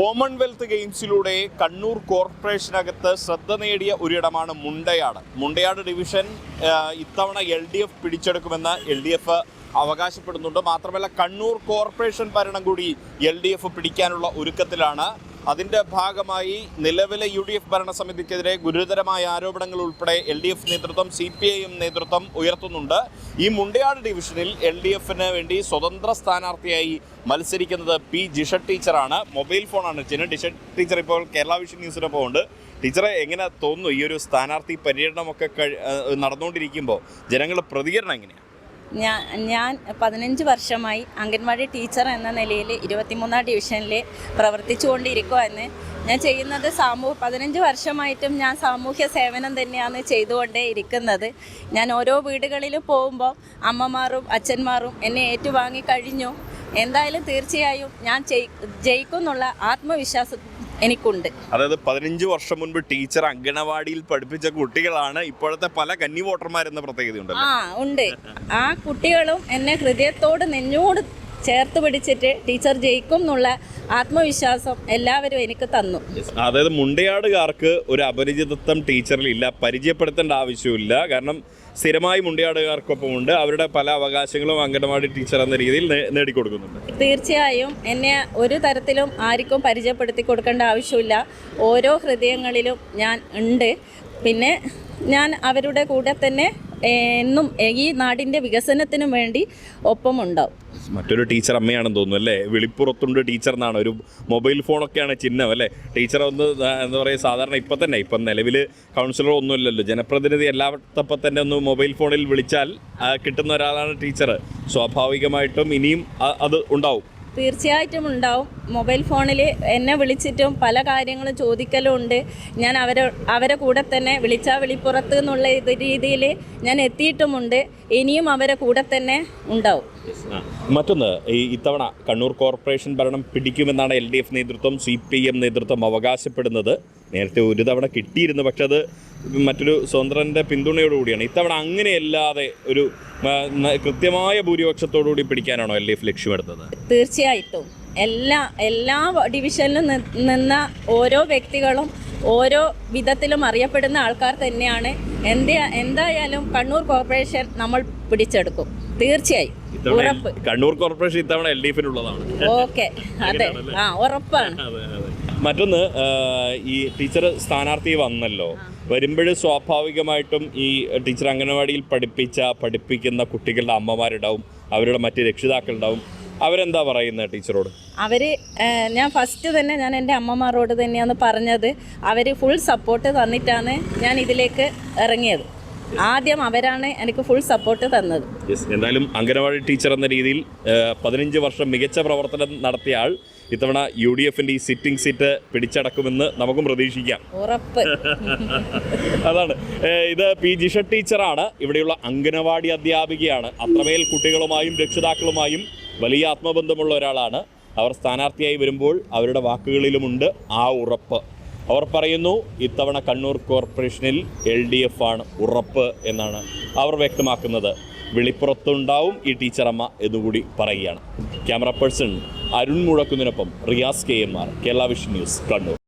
Commonwealth ഗെയിംസിലൂടെ Kannur കോർപ്പറേഷനകത്ത് ശ്രദ്ധ നേടിയ ഒരിടമാണ് മുണ്ടയാട്. മുണ്ടയാട് ഡിവിഷൻ ഇത്തവണ എൽ ഡി എഫ് പിടിച്ചെടുക്കുമെന്ന് എൽ ഡി എഫ് അവകാശപ്പെടുന്നുണ്ട്. മാത്രമല്ല കണ്ണൂർ കോർപ്പറേഷൻ ഭരണം കൂടി എൽ ഡി എഫ് പിടിക്കാനുള്ള ഒരുക്കത്തിലാണ് അതിന്റെ ഭാഗമായി നിലവിലെ യു ഡി എഫ് ഭരണസമിതിക്കെതിരെ ഗുരുതരമായ ആരോപണങ്ങൾ ഉൾപ്പെടെ എൽ ഡി എഫ് നേതൃത്വം സി പി ഐ എം നേതൃത്വം ഉയർത്തുന്നുണ്ട്. ഈ മുണ്ടയാട് ഡിവിഷനിൽ എൽ ഡി എഫിന് വേണ്ടി സ്വതന്ത്ര സ്ഥാനാർത്ഥിയായി മത്സരിക്കുന്നത് പി ജിഷ ടീച്ചറാണ്. മൊബൈൽ ഫോണാണ് ചിന്ന ഡിഷ ടീച്ചർ ഇപ്പോൾ കേരള വിഷൻ ന്യൂസിനൊപ്പം ഉണ്ട് ടീച്ചറെ എങ്ങനെ തോന്നുന്നു ഈ ഒരു സ്ഥാനാർത്ഥി പര്യടനമൊക്കെ നടന്നുകൊണ്ടിരിക്കുമ്പോൾ ജനങ്ങളുടെ പ്രതികരണം എങ്ങനെയാണ്? ഞാൻ ഞാൻ പതിനഞ്ച് വർഷമായി അംഗൻവാടി ടീച്ചർ എന്ന നിലയിൽ ഇരുപത്തിമൂന്നാം ഡിവിഷനിൽ പ്രവർത്തിച്ചുകൊണ്ടിരിക്കുവാന്ന് ഞാൻ ചെയ്യുന്നത് സാമൂഹ്യ പതിനഞ്ച് വർഷമായിട്ടും ഞാൻ സാമൂഹ്യ സേവനം തന്നെയാണ് ചെയ്തുകൊണ്ടേ ഇരിക്കുന്നത്. ഞാൻ ഓരോ വീടുകളിൽ പോകുമ്പോൾ അമ്മമാരും അച്ഛന്മാരും എന്നെ ഏറ്റുവാങ്ങി കഴിഞ്ഞു. എന്തായാലും തീർച്ചയായും ഞാൻ ജയി- ജയിക്കുന്നുള്ള ആത്മവിശ്വാസം എനിക്കുണ്ട്. അതായത് പതിനഞ്ച് വർഷം മുൻപ് ടീച്ചർ അങ്കണവാടിയിൽ പഠിപ്പിച്ച കുട്ടികളാണ് ഇപ്പോഴത്തെ പല കന്നി വോട്ടർമാരെന്ന പ്രത്യേകതയുണ്ട് ആ ഉണ്ട്. ആ കുട്ടികളും എന്നെ ഹൃദയത്തോട് നെഞ്ഞോട് ചേർത്ത് പിടിച്ചിട്ട് ടീച്ചർ ജയിക്കും എന്നുള്ള ആത്മവിശ്വാസം എല്ലാവരും എനിക്ക് തന്നു. അതായത് മുണ്ടയാടുകാർക്ക് ഒരു അപരിചിതത്വം ടീച്ചറിൽ ഇല്ല പരിചയപ്പെടുത്തേണ്ട ആവശ്യമില്ല കാരണം സ്ഥിരമായി മുണ്ടയാടുകാർക്കൊപ്പം ഉണ്ട് അവരുടെ പല അവകാശങ്ങളും അംഗനവാടി ടീച്ചർ എന്ന രീതിയിൽ നേടിക്കൊടുക്കുന്നുണ്ട്. തീർച്ചയായും എന്നെ ഒരു തരത്തിലും ആർക്കും പരിചയപ്പെടുത്തി കൊടുക്കേണ്ട ആവശ്യമില്ല. ഓരോ ഹൃദയങ്ങളിലും ഞാൻ ഉണ്ട്. പിന്നെ ഞാൻ അവരുടെ കൂടെ തന്നെ എന്നും ഈ നാടിന്റെ വികസനത്തിനും വേണ്ടി ഒപ്പമുണ്ടാവും. മറ്റൊരു ടീച്ചർ അമ്മയാണെന്ന് തോന്നുന്നു അല്ലേ? വിളിപ്പുറത്തുണ്ട് ടീച്ചർ എന്നാണ്. ഒരു മൊബൈൽ ഫോണൊക്കെയാണ് ചിഹ്നം അല്ലേ? ടീച്ചർ ഒന്ന് എന്താ പറയുക സാധാരണ ഇപ്പം തന്നെ ഇപ്പം നിലവിൽ കൗൺസിലർ ഒന്നുമില്ലല്ലോ. ജനപ്രതിനിധി എല്ലാത്തപ്പം തന്നെ ഒന്ന് മൊബൈൽ ഫോണിൽ വിളിച്ചാൽ കിട്ടുന്ന ഒരാളാണ് ടീച്ചർ. സ്വാഭാവികമായിട്ടും ഇനിയും അത് ഉണ്ടാവും. തീർച്ചയായിട്ടും ഉണ്ടാവും. മൊബൈൽ ഫോണിൽ എന്നെ വിളിച്ചിട്ടും പല കാര്യങ്ങളും ചോദിക്കലും ഉണ്ട്. ഞാൻ അവരെ അവരെ കൂടെ തന്നെ വിളിച്ചാൽ വിളിപ്പുറത്ത് എന്നുള്ള ഇത് രീതിയിൽ ഞാൻ എത്തിയിട്ടുമുണ്ട്. ഇനിയും അവരെ കൂടെ തന്നെ ഉണ്ടാവും. മറ്റൊന്ന് ഈ ഇത്തവണ കണ്ണൂർ കോർപ്പറേഷൻ ഭരണം പിടിക്കുമെന്നാണ് എൽ ഡി എഫ് നേതൃത്വം സി പി എം നേതൃത്വം അവകാശപ്പെടുന്നത്. നേരത്തെ ഒരു തവണ കിട്ടിയിരുന്നു പക്ഷെ അത് മറ്റൊരു സ്വതന്ത്രന്റെ പിന്തുണയോടുകൂടിയാണ്. ഇത്തവണ അങ്ങനെയല്ലാതെ ഒരു കൃത്യമായ ഭൂരിപക്ഷത്തോടുകൂടി പിടിക്കാനാണോ എൽ ഡി എഫ് ലക്ഷ്യമെടുത്തത് തീർച്ചയായിട്ടും. എല്ലാ എല്ലാ ഡിവിഷനിലും നിന്ന ഓരോ വ്യക്തികളും ഓരോ വിധത്തിലും അറിയപ്പെടുന്ന ആൾക്കാർ തന്നെയാണ്. എന്താ എന്തായാലും കണ്ണൂർ കോർപ്പറേഷൻ നമ്മൾ പിടിച്ചെടുക്കും. തീർച്ചയായും. ഉറപ്പ്. കണ്ണൂർ കോർപ്പറേഷൻ ഇത്തവണ എൽ ഡി എഫിനുള്ളതാണ് ഓക്കെ. അതെ. ആ ഉറപ്പാണ്. മറ്റൊന്ന് ഈ ടീച്ചർ സ്ഥാനാർത്ഥി വന്നല്ലോ. വരുമ്പോൾ സ്വാഭാവികമായിട്ടും ഈ ടീച്ചർ അംഗനവാടിയിൽ പഠിപ്പിച്ച പഠിപ്പിക്കുന്ന കുട്ടികളുടെ അമ്മമാരുണ്ടാവും അവരുടെ മറ്റ് രക്ഷിതാക്കളുണ്ടാവും. അവരെന്താ പറയുന്നത് ടീച്ചറോട്? അവർ ഞാൻ ഫസ്റ്റ് തന്നെ ഞാൻ എന്റെ അമ്മമാരോട് തന്നെയാണ് പറഞ്ഞത്. അവർ ഫുൾ സപ്പോർട്ട് തന്നിട്ടാണ് ഞാൻ ഇതിലേക്ക് ഇറങ്ങിയത്. ആദ്യം അവരാണ് എനിക്ക് ഫുൾ സപ്പോർട്ട് തന്നത്. യെസ് എന്തായാലും അംഗനവാടി ടീച്ചർ എന്ന രീതിയിൽ പതിനഞ്ച് വർഷം മികച്ച പ്രവർത്തനം നടത്തിയ ആൾ ഇത്തവണ യു ഡി എഫിന്റെ ഈ സിറ്റിംഗ് സീറ്റ് പിടിച്ചടക്കുമെന്ന് നമുക്കും പ്രതീക്ഷിക്കാം. ഉറപ്പ്. അതാണ്. ഇത് പി ജിഷ ടീച്ചറാണ്. ഇവിടെയുള്ള അംഗനവാടി അധ്യാപികയാണ്. അത്രമേൽ കുട്ടികളുമായും രക്ഷിതാക്കളുമായും വലിയ ആത്മബന്ധമുള്ള ഒരാളാണ്. അവർ സ്ഥാനാർത്ഥിയായി വരുമ്പോൾ അവരുടെ വാക്കുകളിലുമുണ്ട് ആ ഉറപ്പ്. അവർ പറയുന്നു ഇത്തവണ കണ്ണൂർ കോർപ്പറേഷനിൽ എൽ ഡി എഫ് ആണ് ഉറപ്പ് എന്നാണ് അവർ വ്യക്തമാക്കുന്നത്. വിളിപ്പുറത്തുണ്ടാവും ഈ ടീച്ചറമ്മ എന്നുകൂടി പറയുകയാണ്. Camera person Arun മുഴക്കുന്നതിനൊപ്പം Riyas K M R Kerala vision news Kannur.